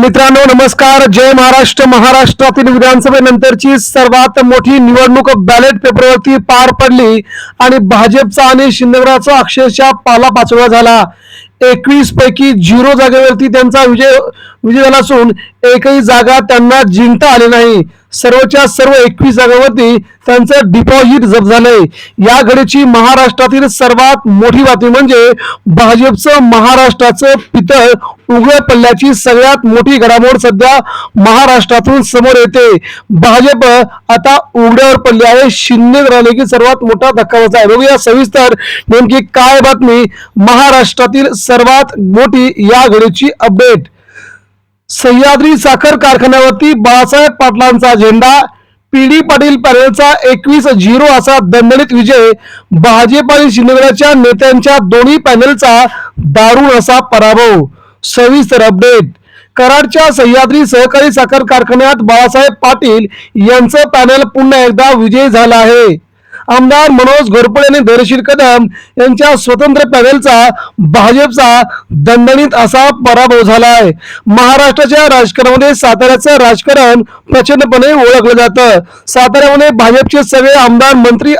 मित्रांनो नमस्कार. जय महाराष्ट्र. महाराष्ट्रातील विधानसभेनंतरची सर्वात मोठी निवडणूक बॅलेट पेपरवरती पार पडली आणि भाजपचा आणि शिंदेगडाचा अक्षरशः पाला पाचोळा झाला. एकवीस पैकी झिरो जागेवरती त्यांचा विजय विजय झाला असून एकही जागा त्यांना जिंकता आली नाही. सर्वच्या सर्व एकवीस जागांवरती त्यांचं डिपॉझिट जप्त झालंय. या घडीची महाराष्ट्रातील सर्वात मोठी बातमी म्हणजे भाजपचं महाराष्ट्राचं पितळ उघड्या पल्ल्याची सगळ्यात मोठी घडामोड सध्या महाराष्ट्रातून समोर येते. भाजप आता उघड्यावर पडले आहे. शिंदे राहिले की सर्वात मोठा धक्का बसला आहे. बघूया सविस्तर नेमकी काय बातमी महाराष्ट्रातील सर्वात मोठी या घडीची अपडेट सह्याद्री साखर कारखान्यावरती बाळासाहेब पाटलांचा झेंडा पीडी पाटील पॅनलचा एकवीस झिरो असा दणदणीत विजय भाजप आणि शिंदेगडाच्या नेत्यांच्या दोन्ही पॅनलचा दारुण असा पराभव. सविस्तर अपडेट कराडच्या सह्याद्री सहकारी साखर कारखान्यात बाळासाहेब पाटील यांचं पॅनल पुन्हा एकदा विजयी झालं आहे. आमदार मनोज घोरपडे आणि धैर्यशील कदम यांच्या स्वतंत्र पॅनलचा भाजपचा दणदणीत असा पराभव झाला आहे महाराष्ट्राच्या राजकारणामध्ये साताऱ्याचं राजकारण प्रचंडपणे ओळखलं जातं. साताऱ्यामध्ये भाजपचे सगळे आमदार मंत्री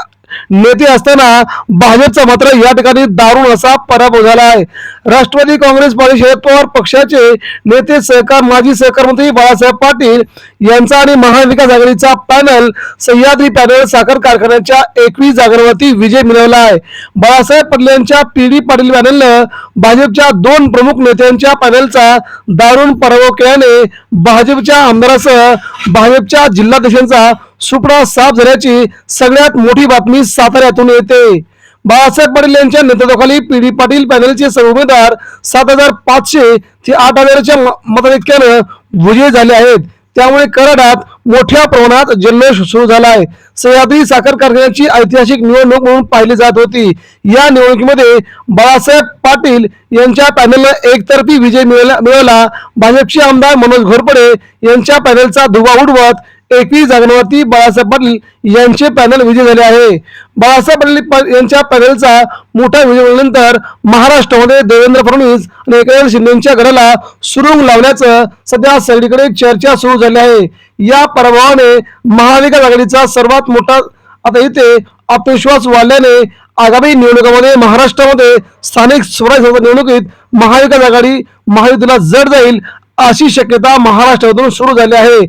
नेते असताना भाजपचा मात्र या ठिकाणी दारुण असा पराभव झाला आहे. राष्ट्रवादी काँग्रेस पार्टी शरद पवार पक्षाचे नेते सहकार माजी सहकार मंत्री बाळासाहेब पाटील यांचा आणि महाविकास आघाडीचा पॅनल सह्याद्री पॅनल साखर कारखान्याच्या एकवीस जागांवरती विजय मिळवला आहे. बाळासाहेब पाटील यांच्या पीडी पाटील पॅनलनं भाजपच्या दोन प्रमुख नेत्यांच्या पॅनलचा दारुण पराभव केल्याने भाजपच्या आमदारासह भाजपच्या जिल्हाध्यक्षांचा सुपडा साफ झाल्याची सगळ्यात मोठी बातमी साताऱ्यातून येते. बाळासाहेब पाटील यांच्या नेतृत्वाखाली पी डी पाटील पॅनलचे सर्व उमेदवार सात हजार पाचशे ते आठ हजाराच्या म- मताधिक्यानं विजयी झाले आहेत. त्यामुळे कराडात मोठ्या प्रमाणात जल्लोष सुरू झाला आहे सह्याद्री साखर कारखान्याची ऐतिहासिक निवडणूक म्हणून पाहिली जात होती. या निवडणुकीमध्ये बाळासाहेब पाटील यांच्या पॅनलला एकतर्फी विजय मिळाला मिळवला भाजपचे आमदार मनोज घोरपडे यांच्या पॅनलचा धुवा उडवत एकवीस जागांवरती बाळासाहेब पाटील यांचे पॅनल विजय झाले आहे. बाळासाहेब पाटील प- यांच्या पॅनलचा मोठा विजय झाल्यानंतर महाराष्ट्रामध्ये देवेंद्र फडणवीस आणि एकनाथ शिंदेच्या घराला सुरुंग लावण्याचं सध्या सगळीकडे चर्चा सुरू झाली आहे. या पराभवाने महाविकास आघाडीचा सर्वात मोठा आता इथे आत्मविश्वास वाढल्याने आगामी निवडणुकामध्ये महाराष्ट्रामध्ये स्थानिक स्वराज्य निवडणुकीत महाविकास आघाडी महायुतीला जड जाईल अशी शक्यता महाराष्ट्रातून सुरू झाली आहे.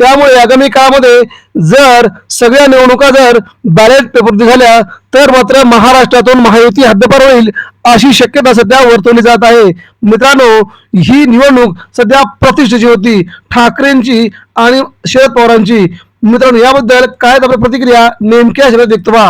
त्यामुळे आगामी काळामध्ये जर सगळ्या निवडणुका जर बॅलेट पेपर झाल्या तर मात्र महाराष्ट्रातून महायुती हद्दपार होईल अशी शक्यता सध्या वर्तवली जात आहे. मित्रांनो ही निवडणूक सध्या प्रतिष्ठेची होती. ठाकरेंची आणि शरद पवारांची. मित्रांनो याबद्दल काय आपल्या प्रतिक्रिया? नेमक्या शरद व्यक्त व्हा.